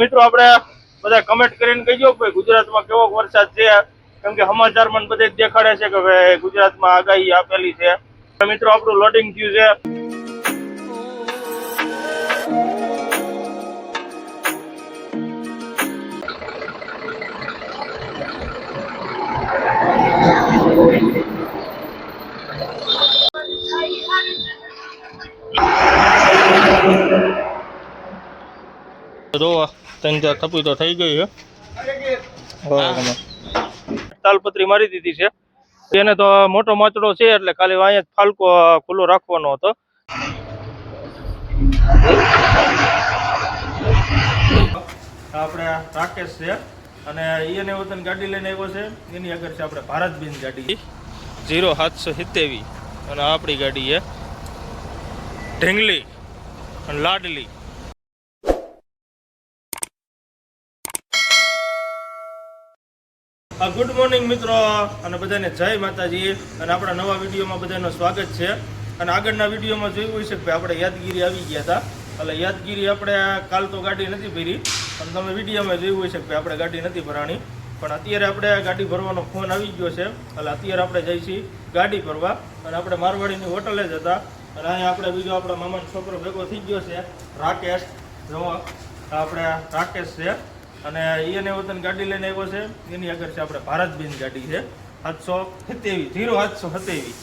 મિત્રો, આપણે બધા કમેન્ટ કરીને કહીજો કે ગુજરાતમાં કેવો વરસાદ છે? કેમ કે સમાચારમાં બધે દેખાડે છે કે ભાઈ, ગુજરાતમાં આગાહી આપેલી છે. મિત્રો, આપણું લોડિંગ થયું છે. જોવા. ત્રણ ચાર થપી તો થઈ ગઈ છે તાલપત્રી મારી દીધી છે. એને તો મોટો માચડો છે એટલે ખાલી અહીંયા જ ફાલકો ખુલ્લો રાખવાનો હતો. આપણે રાકેશ છે અને એને વતન ગાડી લઈને આવ્યો છે. એની આગળ છે આપણે ભારતબેન ગાડી. ઝીરો સાતસો સિત્તેવી અને આપણી ગાડી છે ઢીંગલી અને લાડલી. ગુડ મોર્નિંગ મિત્રો, અને બધાને જય માતાજી, અને આપણા નવા વિડીયોમાં બધાનું સ્વાગત છે. અને આગળના વિડીયોમાં જોયું હોય છે કે આપણે યાદગીરી આવી ગયા હતા. એટલે યાદગીરી આપણે કાલ તો ગાડી નથી ભરી અને તમે વિડીયોમાં જોયું હોય છે કે આપણે ગાડી નથી ભરાણી. પણ અત્યારે આપણે ગાડી ભરવાનો ફોન આવી ગયો છે. એટલે અત્યારે આપણે જઈ છીએ ગાડી ભરવા. અને આપણે મારવાડીની હોટલે જ હતા. અને અહીંયા આપણે બીજો આપણા મામાનો છોકરો ભેગો થઈ ગયો છે, રાકેશ. જો આપણે રાકેશ છે. અને એને વતન ગાડી લઈને આવ્યો છે. એની આગળ છે આપણે ભારતબેન ગાડી છે. સાતસો સત્યાવીસ, ઝીરો સાતસો સત્યાવીસ.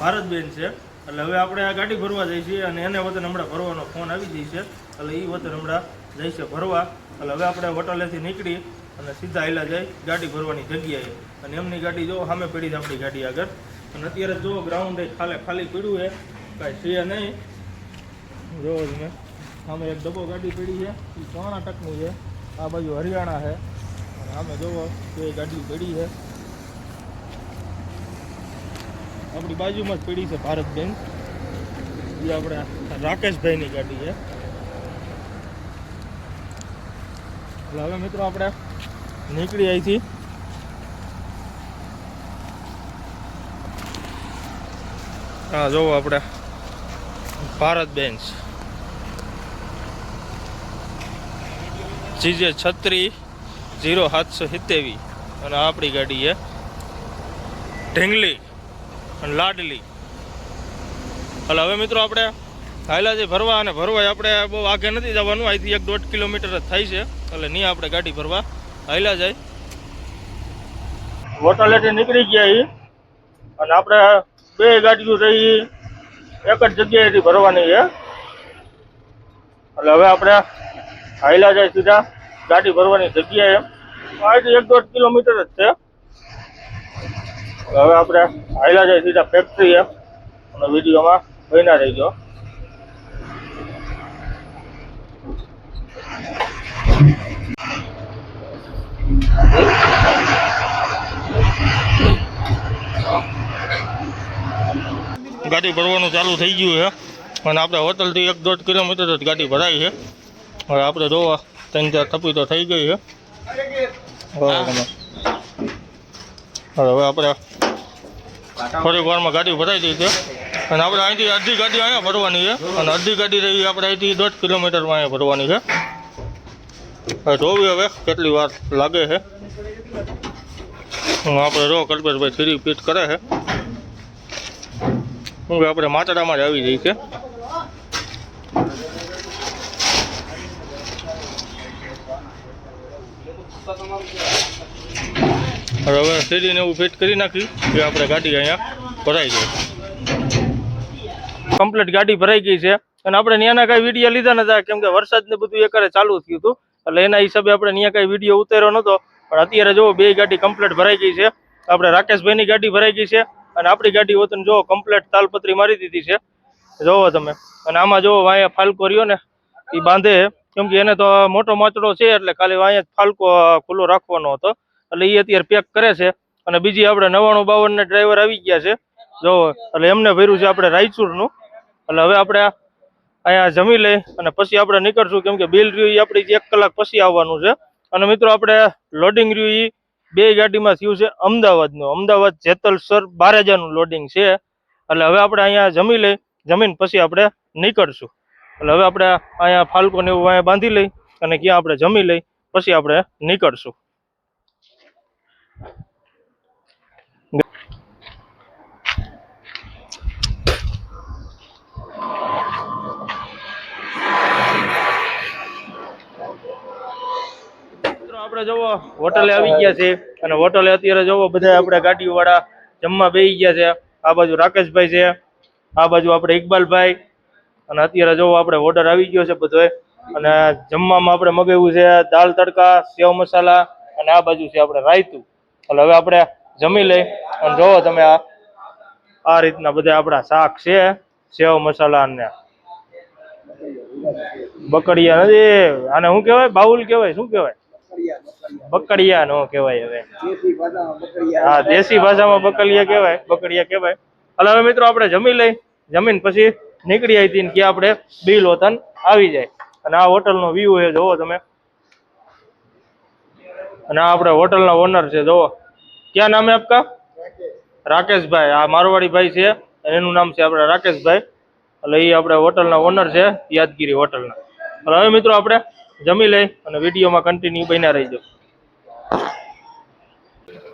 ભારતબેન છે. એટલે હવે આપણે આ ગાડી ભરવા જઈએ છીએ અને એને વતન હમણાં ભરવાનો ફોન આવી જાય છે. એટલે એ વતન હમણાં જઈ છે ભરવા. એટલે હવે આપણે હોટલેથી નીકળી અને સીધા હેલા જાય ગાડી ભરવાની જગ્યાએ. અને એમની ગાડી જો સામે પડી છે આપણી ગાડી આગળ. અને અત્યારે જો ગ્રાઉન્ડ ખાલે ખાલી પડ્યું છે, કાંઈ છે નહીં. જોવો મેં સામે એક ડબ્બો ગાડી પડી છે. એ કર્ણાટકની છે. આ બાજુ હરિયાણા છે. અને આમે જોવો, બે ગાડી પડી છે. આપણી બાજુમાં જ પડી છે ભારતબેન. એ આપણે રાકેશભાઈની ગાડી છે. એટલે હવે મિત્રો આપણે નીકળી અહીંથી હા જોવો આપણે ભારત બેન્ચ જીજે છત્રી જીરો સાતસો સિત્તેવી અને આપણી ગાડી છે ઢીંગલી અને લાડલી. એટલે હવે મિત્રો આપણે હાયલાજી ભરવા અને ભરવા આપણે બહુ આગે નથી જવાનું. અહીંથી એક દોઢ કિલોમીટર જ થાય છે. એટલે નહીં આપણે ગાડી ભરવા હાયલા જાય હોટલેથી નીકળી ગયા એ અને આપણે બે ગાડીઓ રહી એક જ જગ્યાએથી ભરવાની છે. એટલે હવે આપણે હાઈલા જાય સીધા ગાડી ભરવાની જગ્યાએ આજે એક દોઢ કિલોમીટર જ છે. હવે આપણે હાઈલા જાય સીધા ફેક્ટરીએ અને વિડીયોમાં બન્યા રહીજો. ગાડી ભરવાનું ચાલુ થઈ ગયું છે. અને આપણે હોટલથી એક દોઢ કિલોમીટર જ ગાડી ભરાય છે. હવે આપણે જોવા ત્રણ ચાર થપી તો થઈ ગઈ છે હવે હવે આપણે થોડીક વારમાં ગાડી ભરાઈ ગઈ છે. અને આપણે અહીંથી અડધી ગાડી અહીંયા ભરવાની છે. અને અડધી ગાડી રહી આપણે અહીંથી દોઢ કિલોમીટરમાં અહીંયા ભરવાની છે. હવે જોવી હવે કેટલી વાર લાગે છે. હું આપણે જો કલ્પેશભાઈ થ્રી પીટ કરે છે. હું આપણે માતાડામાં જ આવી જઈ છે હવે હવે એવું ફિટ કરી નાખ્યું કે આપણે ગાડી અહીંયા ભરાઈ ગઈ કમ્પ્લીટ ગાડી ભરાઈ ગઈ છે. અને આપણે ત્યાંના કાંઈ વીડિયો લીધા નતા, કેમ કે વરસાદ ને બધું એકરે ચાલુ થયું હતું. એટલે એના હિસાબે આપણે ત્યાં કાંઈ વીડિયો ઉતાર્યો નહોતો પણ અત્યારે જો બે ગાડી કમ્પ્લીટ ભરાઈ ગઈ છે. આપણે રાકેશભાઈની ગાડી ભરાઈ ગઈ છે. અને આપણી ગાડી વતન જો કમ્પ્લીટ તાલપત્રી મારી દીધી છે. જોવો તમે. અને આમાં જુઓ અહીંયા ફાલકો રહ્યો ને એ બાંધે. કેમ કે એને તો મોટો માચડો છે એટલે ખાલી અહીંયા ફાલકો ખુલ્લો રાખવાનો હતો. એટલે એ અત્યારે પેક કરે છે. અને બીજી આપણે નવાણું બાવન ને ડ્રાઈવર આવી ગયા છે. જો, એટલે એમને ભર્યું છે આપણે રાયચુરનું. એટલે હવે આપણે અહીંયા જમી લઈ અને પછી આપણે નીકળશું. કેમ કે બિલ રહ્યું એ આપણી એક કલાક પછી આવવાનું છે. અને મિત્રો આપણે લોડિંગ રહ્યું એ બે ગાડીમાં થયું છે અમદાવાદનું. અમદાવાદ જેતલસર બારેજાનું લોડિંગ છે. એટલે હવે આપણે અહીંયા જમી લઈ, જમીન પછી આપણે નીકળશું. એટલે હવે આપણે અહીંયા ફાલ્કો ને એવું અહીંયા બાંધી લઈ અને ક્યાં આપણે જમી લઈ, પછી આપણે નીકળશું. આપણે જવો હોટલે આવી ગયા છે અને હોટલે અત્યારે જવો બધા આપણે ગાડીઓ વાળા જમવા બેસી ગયા છે. આ બાજુ રાકેશભાઈ છે, આ બાજુ આપણે ઇકબાલભાઈ અને અત્યારે જોવો આપણે ઓર્ડર આવી ગયો છે બધોય, અને જમવામાં આપણે મગાવ્યું છે દાળ તડકા, સેવ મસાલા, અને આ બાજુ છે આપણે રાયતું. એટલે હવે આપણે જમી લઈ, અને જોવો તમે આ આ રીતના બધા આપણા શાક છે, સેવ મસાલા અને બકડિયા નથી, આને શું કહેવાય? બાઉલ કહેવાય? શું કહેવાય? બકડિયા નો કહેવાય હવે. હા, દેશી ભાષામાં બકડિયા કહેવાય બકડિયા કહેવાય. એટલે હવે મિત્રો આપણે જમી લઈ, જમીન પછી નીકળી આવી ને કે આપણે બિલ વતન આવી જાય. અને આ હોટલનો વ્યૂ એ જોવો તમે. અને આ આપણે હોટલના ઓનર છે જોવો ક્યાં નામ હે આપકા? રાકેશભાઈ. આ મારવાડી ભાઈ છે એનું નામ છે આપણે રાકેશભાઈ. એટલે એ આપણે હોટલના ઓનર છે, યાદગીરી હોટલના. એટલે હવે મિત્રો આપણે જમી લઈ અને વિડીયોમાં કન્ટિન્યુ બન્યા રહીજો.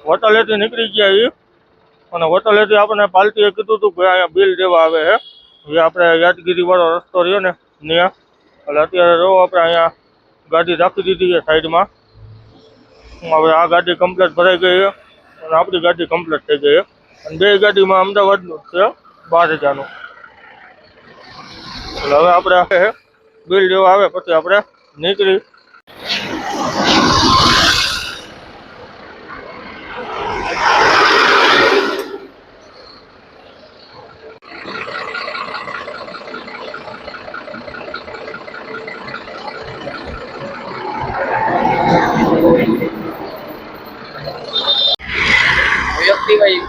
હોટલેથી નીકળી ગયા એ અને હોટલેથી આપણને પાલટીએ કીધું હતું કે અહીંયા બિલ દેવા આવે છે એ આપણે યાદગીરી વાળો રસ્તો રહ્યો ને ત્યાં એટલે અત્યારે જો આપણે અહીંયા ગાડી રાખી દીધી છે સાઈડમાં. હવે આ ગાડી કમ્પ્લીટ ભરાઈ ગઈ છે અને આપણી ગાડી કમ્પ્લીટ થઈ ગઈ છે. અને બે ગાડીમાં અમદાવાદનું જ છે બાર હજારનું. એટલે હવે આપણે બિલ જેવું આવે, પછી આપણે નીકળી કઈ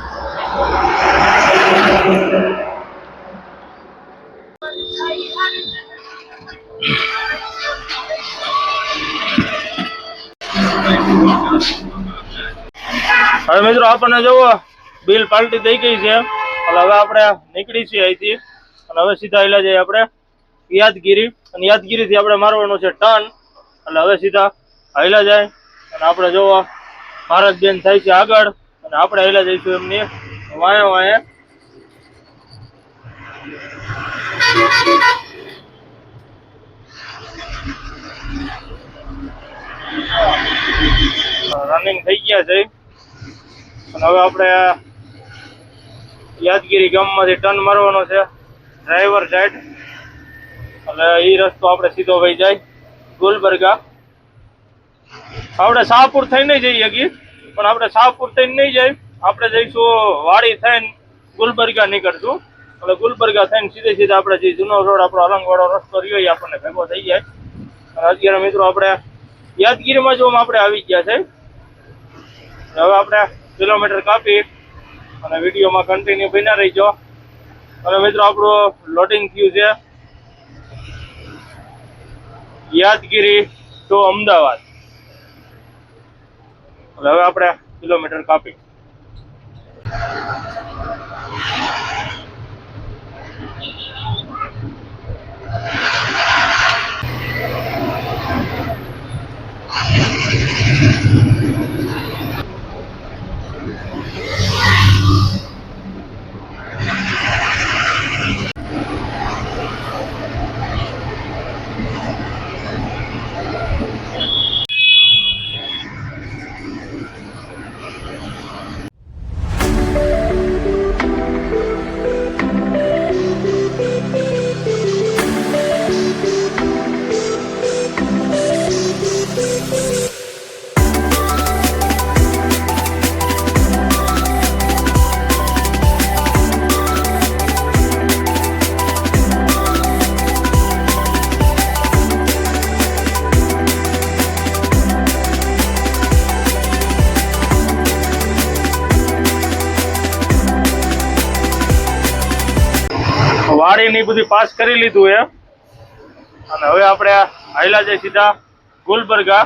હવે મિત્રો આપણને જોવો, બિલ પાલટી થઈ ગઈ છે. એટલે હવે આપણે નીકળી છીએ અહીંથી. અને હવે સીધા એલા જઈએ આપણે યાદગીરી, અને યાદગીરીથી આપણે મારવાનું છે ટર્ન. એટલે હવે સીધા હાઈલા જાય અને આપણે જોવો, ભારતબેન થાય છે આગળ. આપણે હેલા જઈશું એમની. વાંયે વાંયે. રનિંગ થઈ ગયા છે. અને હવે આપણે યાદગીરી ગામમાંથી ટર્ન મારવાનો છે. ડ્રાઈવર સાઈડ એટલે એ રસ્તો આપણે સીધો ભાઈ જાય. ગુલબર્ગા. આપણે શાહપુર થઈને જઈએ શકીએ પણ આપણે શાહપુર થઈને નહીં જાય આપણે જઈશું વાડી થઈને ગુલબર્ગા નીકળશું. એટલે ગુલબર્ગા થઈને સીધે સીધા આપણે જે જૂનો રોડ, આપણો અલંગવાળો રસ્તો રહ્યો એ આપણને ભેગો થઈ જાય. અને અત્યારે મિત્રો આપણે યાદગીરીમાં જો આપણે આવી ગયા છે. હવે આપણે કિલોમીટર કાપી અને વિડીયોમાં કન્ટિન્યુ બન્યા રહીજો. અને મિત્રો, આપણું લોડિંગ થયું છે. યાદગીરી ટુ અમદાવાદ. હવે આપણે કિલોમીટર કાપી. વાડીની બધી પાસ કરી લીધું એ અને હવે આપણે હાઈલા જઈ સીધા ગુલબર્ગા.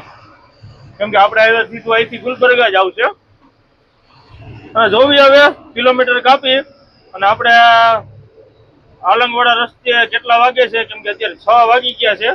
કેમ કે આપણે હવે સીધું અહીંથી ગુલબર્ગા જ આવશે. અને જોવી હવે કિલોમીટર કાપી. અને આપણે આલંગવાડા રસ્તે કેટલા વાગે છે, કેમ કે અત્યારે છ વાગી ગયા છે.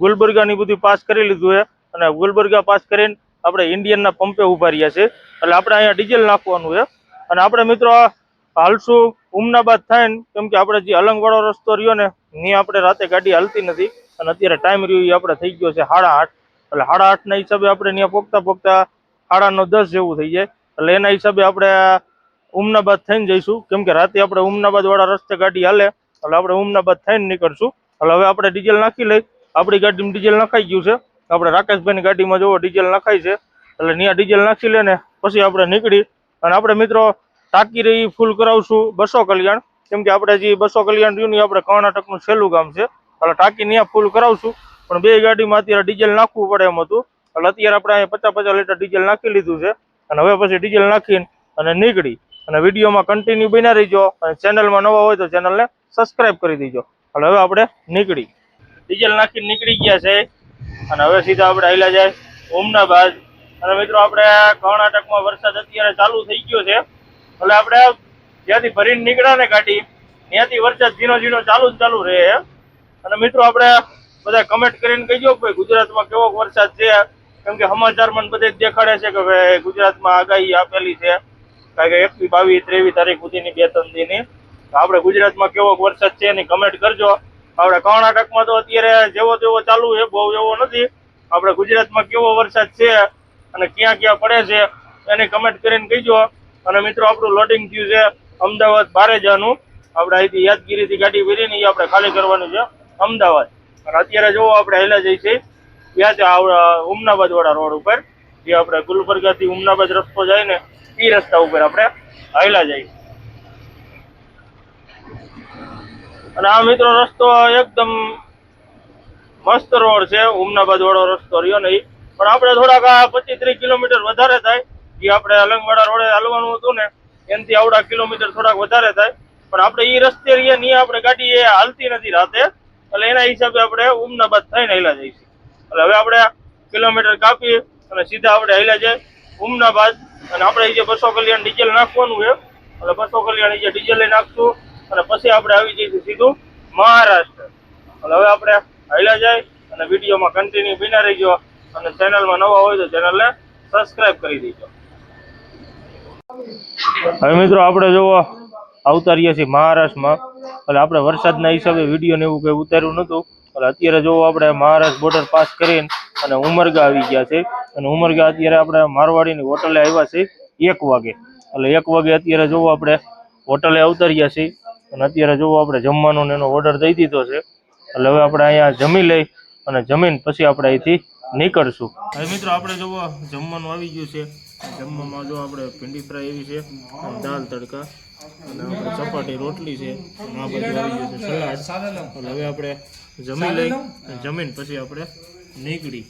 ગુલબર્ગાની બધું પાસ કરી લીધું છે. અને ગુલબર્ગા પાસ કરીને આપણે ઇન્ડિયનના પંપે ઊભા રહ્યા છે એટલે આપણે અહીંયા ડીઝલ નાખવાનું છે. અને આપણે મિત્રો હાલશું ઉમનાબાદ થાય ને, કેમ કે આપણે જે અલંગવાળો રસ્તો રહ્યો ને, ત્યાં આપણે રાતે ગાડી હાલતી નથી. અને અત્યારે ટાઈમ રહ્યો એ આપણે થઈ ગયો છે સાડા આઠ. એટલે સાડા આઠના હિસાબે આપણે ત્યાં પોગતા પોગતા સાડાનો દસ જેવું થઈ જાય. એટલે એના હિસાબે આપણે ઉમનાબાદ થઈને જઈશું. કેમ કે રાતે આપણે ઉમનાબાદ વાળા રસ્તે ગાડી હાલે. એટલે આપણે ઉમનાબાદ થઈને નીકળશું. એટલે હવે આપણે ડીઝલ નાખી લઈ આપણી ગાડીમાં ડીઝલ નખાઈ ગયું છે. આપણે રાકેશભાઈની ગાડીમાં જોવો, ડીઝલ નખાય છે. એટલે ત્યાં ડીઝલ નાખી લે ને પછી આપણે નીકળી. અને આપણે મિત્રો ટાંકી રહી ફૂલ કરાવશું બસો કલ્યાણ. કેમ કે આપણે જે બસો કલ્યાણ રહ્યું ને આપણે કર્ણાટકનું છેલ્લું ગામ છે. એટલે ટાંકી ત્યાં ફૂલ કરાવશું. પણ બે ગાડીમાં અત્યારે ડીઝલ નાખવું પડે એમ હતું. એટલે અત્યારે આપણે અહીંયા પચાસ પચાસ લીટર ડીઝલ નાખી લીધું છે. અને હવે પછી ડીઝલ નાખીને અને નીકળી. અને વિડીયોમાં કન્ટિન્યુ બનાવી રહીજો. અને ચેનલમાં નવા હોય તો ચેનલને સબસ્ક્રાઇબ કરી દેજો. એટલે હવે આપણે નીકળી. ડીઝલ નાખીને નીકળી ગયા છે. અને હવે સીધા આપણે આયલા જાય ઉમનાબાદ. અને મિત્રો, આપણે કર્ણાટકમાં વરસાદ અત્યારે ચાલુ થઈ ગયો છે. એટલે આપણે જ્યાંથી ભરીને નીકળ્યા ને કાઢી ત્યાંથી વરસાદ ઝીણો ઝીણો ચાલુ જ ચાલુ રહે. અને મિત્રો, આપણે બધા કમેન્ટ કરીને કહીજો કે ભાઈ, ગુજરાતમાં કેવો વરસાદ છે? કેમ કે સમાચારમાં બધે દેખાડે છે કે ભાઈ, ગુજરાતમાં આગાહી આપેલી છે. કારણ કે એકવી બાવીસ, ત્રેવીસ તારીખ સુધીની બે ત્રણ દીની આપણે ગુજરાતમાં કેવો વરસાદ છે એની કમેન્ટ કરજો. આપણે કર્ણાટકમાં તો અત્યારે જેવો તેવો ચાલુ છે, બહુ એવો નથી. આપણે ગુજરાતમાં કેવો વરસાદ છે અને ક્યાં ક્યાં પડે છે, એની કમેન્ટ કરીને કહીજો. અને મિત્રો, આપણું લોડિંગ થયું છે અમદાવાદ બારે જવાનું આપણે અહીંથી યાદગીરીથી ગાડી ભરીને આપણે ખાલી કરવાનું છે અમદાવાદ. અને અત્યારે જોવો, આપણે હેલા જઈ છે યાદ ઉમનાબાદ વાળા રોડ ઉપર. જે આપણે ગુલબર્ગાથી ઉમનાબાદ રસ્તો જાય ને એ રસ્તા ઉપર આપણે હેલા જઈએ. અને આ મિત્રો રસ્તો એકદમ મસ્ત રોડ છે. ઉમનાબાદ વાળો રસ્તો રહ્યો નહીં. પણ આપણે થોડાક આ પચીસ ત્રીસ કિલોમીટર વધારે થાય. જે આપણે અલંગવાડા રોડે હાલવાનું હતું ને, એનાથી આવડા કિલોમીટર થોડાક વધારે થાય. પણ આપણે ઈ રસ્તે રહીએ ને આપણે ગાડી એ હાલતી નથી રાતે. એટલે એના હિસાબે આપણે ઉમનાબાદ થઈને હેલા જઈશું. એટલે હવે આપણે કિલોમીટર કાપી અને સીધા આપણે હેલા જઈએ. ઉમનાબાદ અને આપણે જે બસો કલ્યાણ ડીઝલ નાખવાનું છે. એટલે બસો કલ્યાણ જે ડીઝલ નાખશું. અને પછી આપણે આવી જઈશું સીધું મહારાષ્ટ્ર. એટલે હવે આપણે હાલ્યા જાય અને વિડીયોમાં કન્ટિન્યુ બિના રહીજો. અને ચેનલમાં નવા હોય તો ચેનલને સબસ્ક્રાઇબ કરી દેજો. હવે મિત્રો આપણે જોવો આવતા રહીએ છીએ મહારાષ્ટ્રમાં. એટલે આપણે વરસાદના હિસાબે વીડિયો ને એવું કંઈ ઉતાર્યું નહોતું. એટલે અત્યારે જોવો આપણે મહારાષ્ટ્ર બોર્ડર પાસ કરીને અને ઉમરગા આવી ગયા છે. અને ઉમરગા અત્યારે આપણે મારવાડીની હોટલે આવ્યા છે એક વાગે. એટલે એક વાગે અત્યારે જોવો આપણે હોટલે આવતા છીએ. અને અત્યારે જોવો આપણે જમવાનો એનો ઓર્ડર દઈ દીધો છે. એટલે હવે આપણે અહીંયા જમી લઈ અને જમીન પછી આપણે અહીંથી નીકળશું. હવે મિત્રો આપણે જોવો જમવાનું આવી ગયું છે. જમવામાં જો આપણે ભીંડી ફ્રાય એવી છે દાલ તડકા, અને આપણે ચપાટી રોટલી છે આ બધું હવે આપણે જમી લઈ જમીન પછી આપણે નીકળી.